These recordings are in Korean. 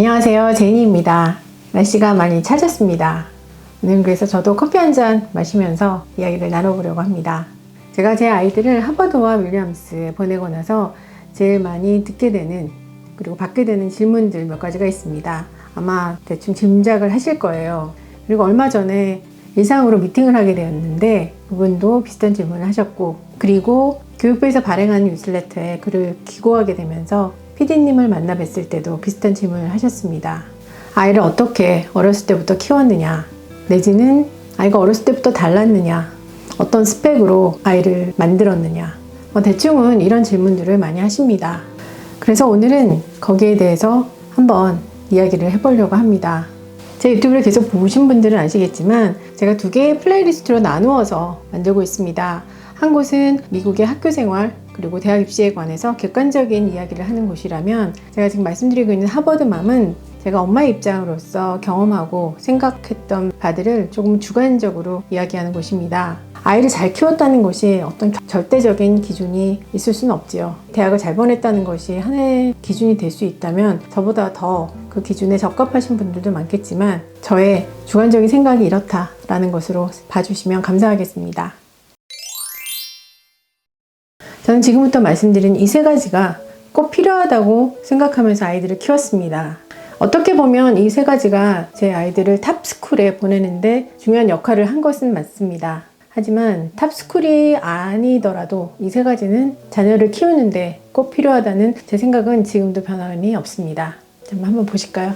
안녕하세요. 제니입니다. 날씨가 많이 차졌습니다. 오늘 그래서 저도 커피 한 잔 마시면서 이야기를 나눠보려고 합니다. 제가 제 아이들을 하버드와 윌리엄스에 보내고 나서 제일 많이 듣게 되는 그리고 받게 되는 질문들 몇 가지가 있습니다. 아마 대충 짐작을 하실 거예요. 그리고 얼마 전에 일상으로 미팅을 하게 되었는데 그분도 비슷한 질문을 하셨고 그리고 교육부에서 발행한 뉴스레터에 글을 기고하게 되면서 PD님을 만나 뵀을 때도 비슷한 질문을 하셨습니다. 아이를 어떻게 어렸을 때부터 키웠느냐 내지는 아이가 어렸을 때부터 달랐느냐 어떤 스펙으로 아이를 만들었느냐 뭐 대충은 이런 질문들을 많이 하십니다. 그래서 오늘은 거기에 대해서 한번 이야기를 해보려고 합니다. 제 유튜브를 계속 보신 분들은 아시겠지만 제가 두 개의 플레이리스트로 나누어서 만들고 있습니다. 한 곳은 미국의 학교 생활 그리고 대학 입시에 관해서 객관적인 이야기를 하는 곳이라면 제가 지금 말씀드리고 있는 하버드맘은 제가 엄마의 입장으로서 경험하고 생각했던 바들을 조금 주관적으로 이야기하는 곳입니다. 아이를 잘 키웠다는 것이 어떤 절대적인 기준이 있을 수는 없지요. 대학을 잘 보냈다는 것이 하나의 기준이 될 수 있다면 저보다 더 그 기준에 적합하신 분들도 많겠지만 저의 주관적인 생각이 이렇다라는 것으로 봐주시면 감사하겠습니다. 저는 지금부터 말씀드린 이 세 가지가 꼭 필요하다고 생각하면서 아이들을 키웠습니다. 어떻게 보면 이 세 가지가 제 아이들을 탑스쿨에 보내는데 중요한 역할을 한 것은 맞습니다. 하지만 탑스쿨이 아니더라도 이 세 가지는 자녀를 키우는데 꼭 필요하다는 제 생각은 지금도 변함이 없습니다. 좀 한번 보실까요?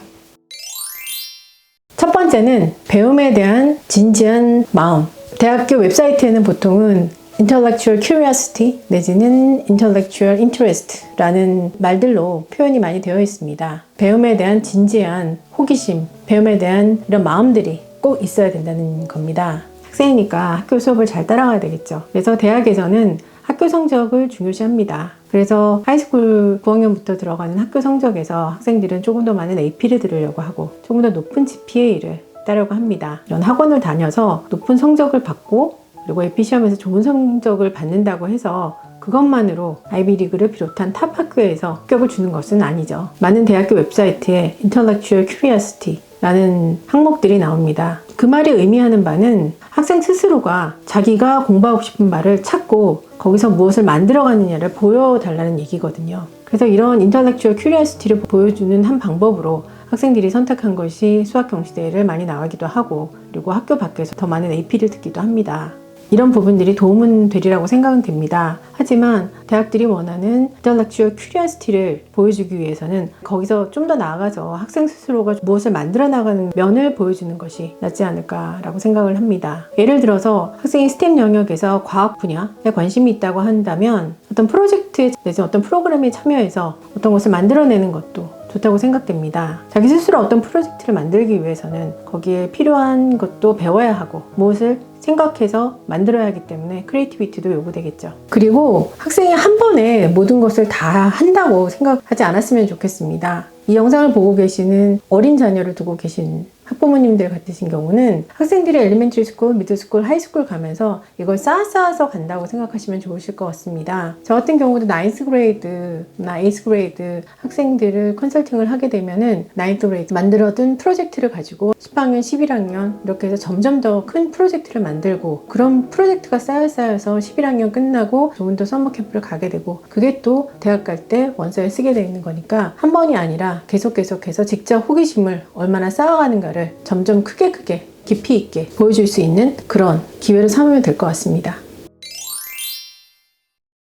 첫 번째는 배움에 대한 진지한 마음. 대학교 웹사이트에는 보통은 intellectual curiosity 내지는 intellectual interest라는 말들로 표현이 많이 되어 있습니다. 배움에 대한 진지한 호기심, 배움에 대한 이런 마음들이 꼭 있어야 된다는 겁니다. 학생이니까 학교 수업을 잘 따라가야 되겠죠. 그래서 대학에서는 학교 성적을 중요시합니다. 그래서 하이스쿨 9학년부터 들어가는 학교 성적에서 학생들은 조금 더 많은 AP를 들으려고 하고 조금 더 높은 GPA를 따려고 합니다. 이런 학원을 다녀서 높은 성적을 받고 그리고 AP 시험에서 좋은 성적을 받는다고 해서 그것만으로 아이비리그를 비롯한 탑 학교에서 합격을 주는 것은 아니죠. 많은 대학교 웹사이트에 Intellectual Curiosity 라는 항목들이 나옵니다. 그 말이 의미하는 바는 학생 스스로가 자기가 공부하고 싶은 바를 찾고 거기서 무엇을 만들어가느냐를 보여달라는 얘기거든요. 그래서 이런 인터렉츄얼 큐리어시티를 보여주는 한 방법으로 학생들이 선택한 것이 수학 경시대회를 많이 나가기도 하고 그리고 학교 밖에서 더 많은 AP를 듣기도 합니다. 이런 부분들이 도움은 되리라고 생각은 됩니다. 하지만 대학들이 원하는 intellectual curiosity를 보여주기 위해서는 거기서 좀 더 나아가서 학생 스스로가 무엇을 만들어 나가는 면을 보여주는 것이 낫지 않을까라고 생각을 합니다. 예를 들어서 학생이 스템 영역에서 과학 분야에 관심이 있다고 한다면 어떤 프로젝트에 내지 어떤 프로그램에 참여해서 어떤 것을 만들어내는 것도 좋다고 생각됩니다. 자기 스스로 어떤 프로젝트를 만들기 위해서는 거기에 필요한 것도 배워야 하고 무엇을 생각해서 만들어야 하기 때문에 크리에이티비티도 요구되겠죠. 그리고 학생이 한 번에 모든 것을 다 한다고 생각하지 않았으면 좋겠습니다. 이 영상을 보고 계시는 어린 자녀를 두고 계신 학부모님들 같으신 경우는 학생들이 엘리멘트리 스쿨, 미드 스쿨, 하이 스쿨 가면서 이걸 쌓아 쌓아서 간다고 생각하시면 좋으실 것 같습니다. 저 같은 경우도 나인스 그레이드나 에이스 그레이드 학생들을 컨설팅을 하게 되면은 나인스 그레이드 만들어둔 프로젝트를 가지고 10학년, 11학년 이렇게 해서 점점 더 큰 프로젝트를 만들고 그런 프로젝트가 쌓여 쌓여서 11학년 끝나고 좋은 더 서머 캠프를 가게 되고 그게 또 대학 갈 때 원서에 쓰게 되어 있는 거니까 한 번이 아니라 계속 계속해서 직접 호기심을 얼마나 쌓아가는가 를 점점 크게 크게 깊이 있게 보여줄 수 있는 그런 기회를 삼으면 될 것 같습니다.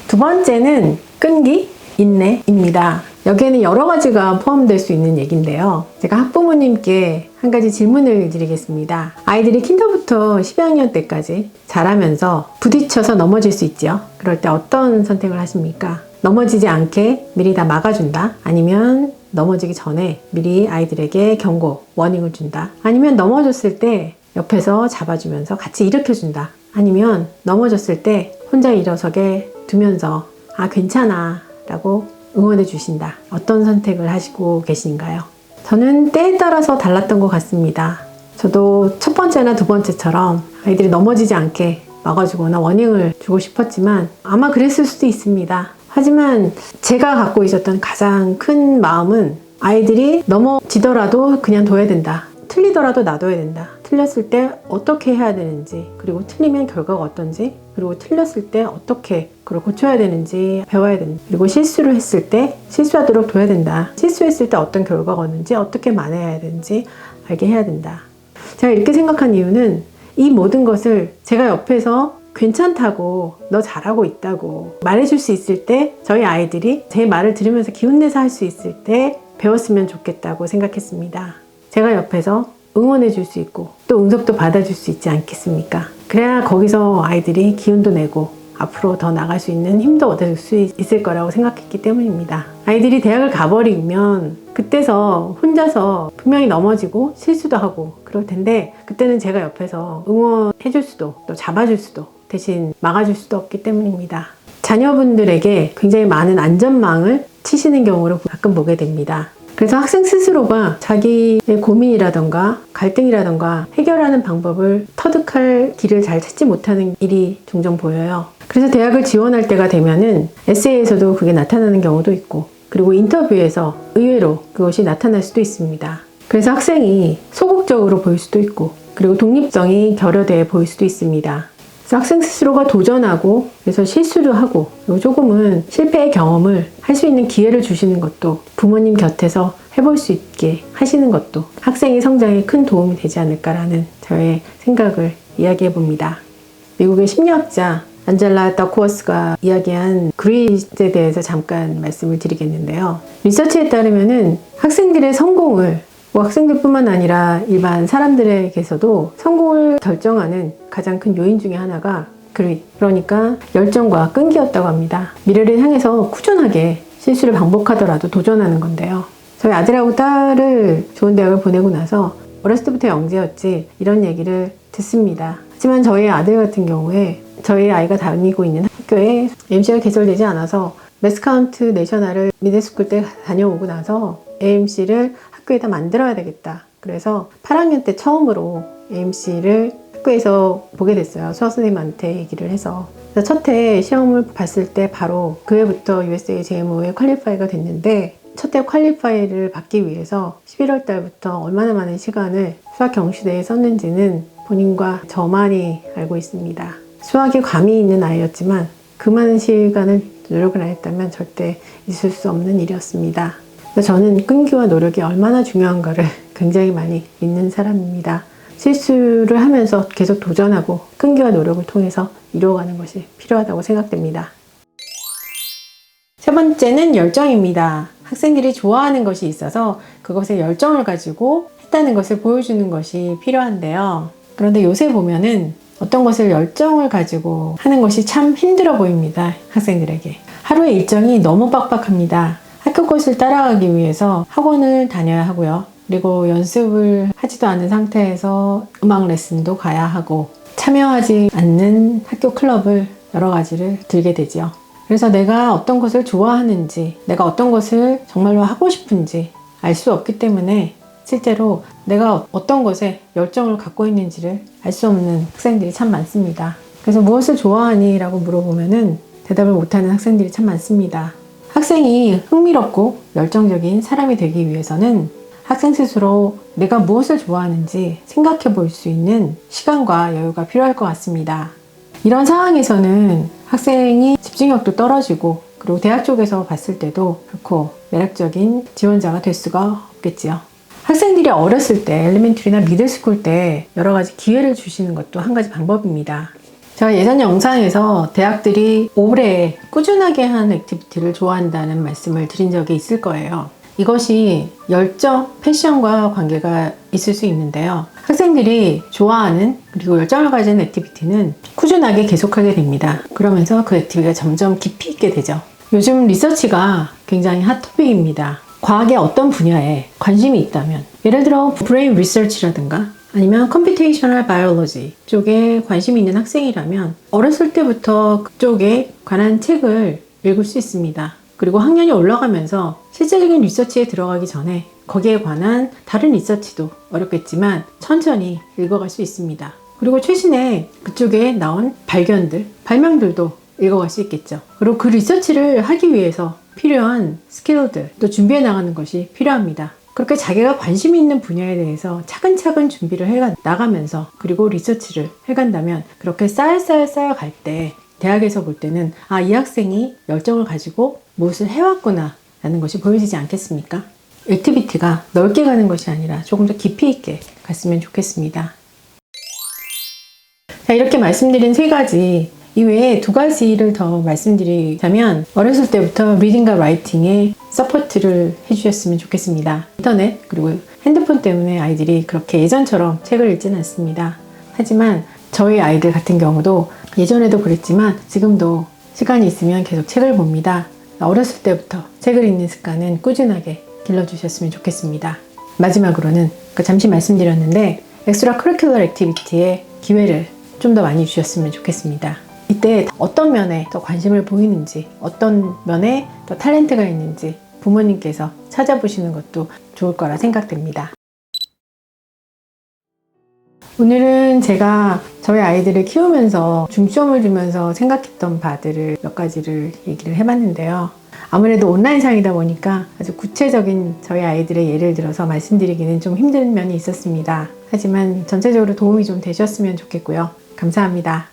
두 번째는 끈기, 인내입니다. 여기에는 여러 가지가 포함될 수 있는 얘기인데요. 제가 학부모님께 한 가지 질문을 드리겠습니다. 아이들이 킨더부터 12학년 때까지 자라면서 부딪혀서 넘어질 수 있죠. 그럴 때 어떤 선택을 하십니까? 넘어지지 않게 미리 다 막아준다? 아니면 넘어지기 전에 미리 아이들에게 경고, 워닝을 준다? 아니면 넘어졌을 때 옆에서 잡아주면서 같이 일으켜준다? 아니면 넘어졌을 때 혼자 일어서게 두면서 아, 괜찮아. 라고 응원해 주신다. 어떤 선택을 하시고 계신가요? 저는 때에 따라서 달랐던 것 같습니다. 저도 첫 번째나 두 번째처럼 아이들이 넘어지지 않게 막아주거나 워닝을 주고 싶었지만 아마 그랬을 수도 있습니다. 하지만 제가 갖고 있었던 가장 큰 마음은 아이들이 넘어지더라도 그냥 둬야 된다. 틀리더라도 놔둬야 된다. 틀렸을 때 어떻게 해야 되는지, 그리고 틀리면 결과가 어떤지, 그리고 틀렸을 때 어떻게 그걸 고쳐야 되는지 배워야 된다. 그리고 실수를 했을 때 실수하도록 둬야 된다. 실수했을 때 어떤 결과가 오는지, 어떻게 만회해야 되는지 알게 해야 된다. 제가 이렇게 생각한 이유는 이 모든 것을 제가 옆에서 괜찮다고 너 잘하고 있다고 말해줄 수 있을 때 저희 아이들이 제 말을 들으면서 기운내서 할 수 있을 때 배웠으면 좋겠다고 생각했습니다. 제가 옆에서 응원해 줄 수 있고 또 응석도 받아줄 수 있지 않겠습니까? 그래야 거기서 아이들이 기운도 내고 앞으로 더 나갈 수 있는 힘도 얻을 수 있을 거라고 생각했기 때문입니다. 아이들이 대학을 가버리면 그때서 혼자서 분명히 넘어지고 실수도 하고 그럴 텐데 그때는 제가 옆에서 응원해 줄 수도 또 잡아줄 수도 대신 막아줄 수도 없기 때문입니다. 자녀분들에게 굉장히 많은 안전망을 치시는 경우를 가끔 보게 됩니다. 그래서 학생 스스로가 자기의 고민이라던가 갈등이라던가 해결하는 방법을 터득할 길을 잘 찾지 못하는 일이 종종 보여요. 그래서 대학을 지원할 때가 되면은 에세이에서도 그게 나타나는 경우도 있고 그리고 인터뷰에서 의외로 그것이 나타날 수도 있습니다. 그래서 학생이 소극적으로 보일 수도 있고 그리고 독립성이 결여돼 보일 수도 있습니다. 학생 스스로가 도전하고 그래서 실수도 하고 조금은 실패의 경험을 할 수 있는 기회를 주시는 것도 부모님 곁에서 해볼 수 있게 하시는 것도 학생의 성장에 큰 도움이 되지 않을까라는 저의 생각을 이야기해 봅니다. 미국의 심리학자 안젤라 더코어스가 이야기한 그릿에 대해서 잠깐 말씀을 드리겠는데요. 리서치에 따르면은 학생들의 성공을 뭐 학생들뿐만 아니라 일반 사람들에게서도 성공을 결정하는 가장 큰 요인 중에 하나가 그릿 그러니까 열정과 끈기였다고 합니다. 미래를 향해서 꾸준하게 실수를 반복하더라도 도전하는 건데요. 저희 아들하고 딸을 좋은 대학을 보내고 나서 어렸을 때부터 영재였지 이런 얘기를 듣습니다. 하지만 저희 아들 같은 경우에 저희 아이가 다니고 있는 학교에 MC가 개설되지 않아서 매스카운트 내셔널을 미드스쿨 때 다녀오고 나서 AMC를 학교에다 만들어야 되겠다. 그래서 8학년 때 처음으로 AMC를 학교에서 보게 됐어요. 수학 선생님한테 얘기를 해서. 첫 해 시험을 봤을 때 바로 그 해부터 USA JMO에 퀄리파이가 됐는데 첫해 퀄리파이를 받기 위해서 11월 달부터 얼마나 많은 시간을 수학 경시대에 썼는지는 본인과 저만이 알고 있습니다. 수학에 감이 있는 아이였지만 그 많은 시간을 노력을 안 했다면 절대 있을 수 없는 일이었습니다. 저는 끈기와 노력이 얼마나 중요한가를 굉장히 많이 믿는 사람입니다. 실수를 하면서 계속 도전하고 끈기와 노력을 통해서 이루어가는 것이 필요하다고 생각됩니다. 세 번째는 열정입니다. 학생들이 좋아하는 것이 있어서 그것에 열정을 가지고 했다는 것을 보여주는 것이 필요한데요. 그런데 요새 보면은 어떤 것을 열정을 가지고 하는 것이 참 힘들어 보입니다. 학생들에게. 하루의 일정이 너무 빡빡합니다. 학교 것을 따라가기 위해서 학원을 다녀야 하고요. 그리고 연습을 하지도 않은 상태에서 음악 레슨도 가야 하고 참여하지 않는 학교 클럽을 여러 가지를 들게 되죠. 그래서 내가 어떤 것을 좋아하는지, 내가 어떤 것을 정말로 하고 싶은지 알 수 없기 때문에 실제로 내가 어떤 것에 열정을 갖고 있는지를 알 수 없는 학생들이 참 많습니다. 그래서 무엇을 좋아하니? 라고 물어보면은 대답을 못하는 학생들이 참 많습니다. 학생이 흥미롭고 열정적인 사람이 되기 위해서는 학생 스스로 내가 무엇을 좋아하는지 생각해 볼 수 있는 시간과 여유가 필요할 것 같습니다. 이런 상황에서는 학생이 집중력도 떨어지고 그리고 대학 쪽에서 봤을 때도 그렇고 매력적인 지원자가 될 수가 없겠지요. 학생들이 어렸을 때 엘리멘트리나 미들스쿨 때 여러 가지 기회를 주시는 것도 한 가지 방법입니다. 제가 예전 영상에서 대학들이 올해 꾸준하게 하는 액티비티를 좋아한다는 말씀을 드린 적이 있을 거예요. 이것이 열정, 패션과 관계가 있을 수 있는데요. 학생들이 좋아하는 그리고 열정을 가진 액티비티는 꾸준하게 계속하게 됩니다. 그러면서 그 액티비티가 점점 깊이 있게 되죠. 요즘 리서치가 굉장히 핫 토픽입니다. 과학의 어떤 분야에 관심이 있다면 예를 들어 브레인 리서치라든가 아니면 컴퓨테이셔널 바이올로지 쪽에 관심이 있는 학생이라면 어렸을 때부터 그쪽에 관한 책을 읽을 수 있습니다. 그리고 학년이 올라가면서 실질적인 리서치에 들어가기 전에 거기에 관한 다른 리서치도 어렵겠지만 천천히 읽어갈 수 있습니다. 그리고 최신에 그쪽에 나온 발견들, 발명들도 읽어갈 수 있겠죠. 그리고 그 리서치를 하기 위해서 필요한 스킬들 또 준비해 나가는 것이 필요합니다. 그렇게 자기가 관심 있는 분야에 대해서 차근차근 준비를 해 나가면서 그리고 리서치를 해간다면 그렇게 쌓여쌓여 쌓여갈 때 대학에서 볼 때는 아 이 학생이 열정을 가지고 무엇을 해왔구나 라는 것이 보여지지 않겠습니까? 액티비티가 넓게 가는 것이 아니라 조금 더 깊이 있게 갔으면 좋겠습니다. 자, 이렇게 말씀드린 세 가지 이외에 두 가지를 더 말씀드리자면 어렸을 때부터 리딩과 라이팅에 서포트를 해주셨으면 좋겠습니다. 인터넷 그리고 핸드폰 때문에 아이들이 그렇게 예전처럼 책을 읽지는 않습니다. 하지만 저희 아이들 같은 경우도 예전에도 그랬지만 지금도 시간이 있으면 계속 책을 봅니다. 어렸을 때부터 책을 읽는 습관은 꾸준하게 길러주셨으면 좋겠습니다. 마지막으로는 그 잠시 말씀드렸는데 엑스트라 커리큘러 액티비티에 기회를 좀 더 많이 주셨으면 좋겠습니다. 이때 어떤 면에 더 관심을 보이는지, 어떤 면에 더 탤런트가 있는지 부모님께서 찾아보시는 것도 좋을 거라 생각됩니다. 오늘은 제가 저희 아이들을 키우면서 중점을 주면서 생각했던 바들을 몇 가지를 얘기를 해봤는데요. 아무래도 온라인상이다 보니까 아주 구체적인 저희 아이들의 예를 들어서 말씀드리기는 좀 힘든 면이 있었습니다. 하지만 전체적으로 도움이 좀 되셨으면 좋겠고요. 감사합니다.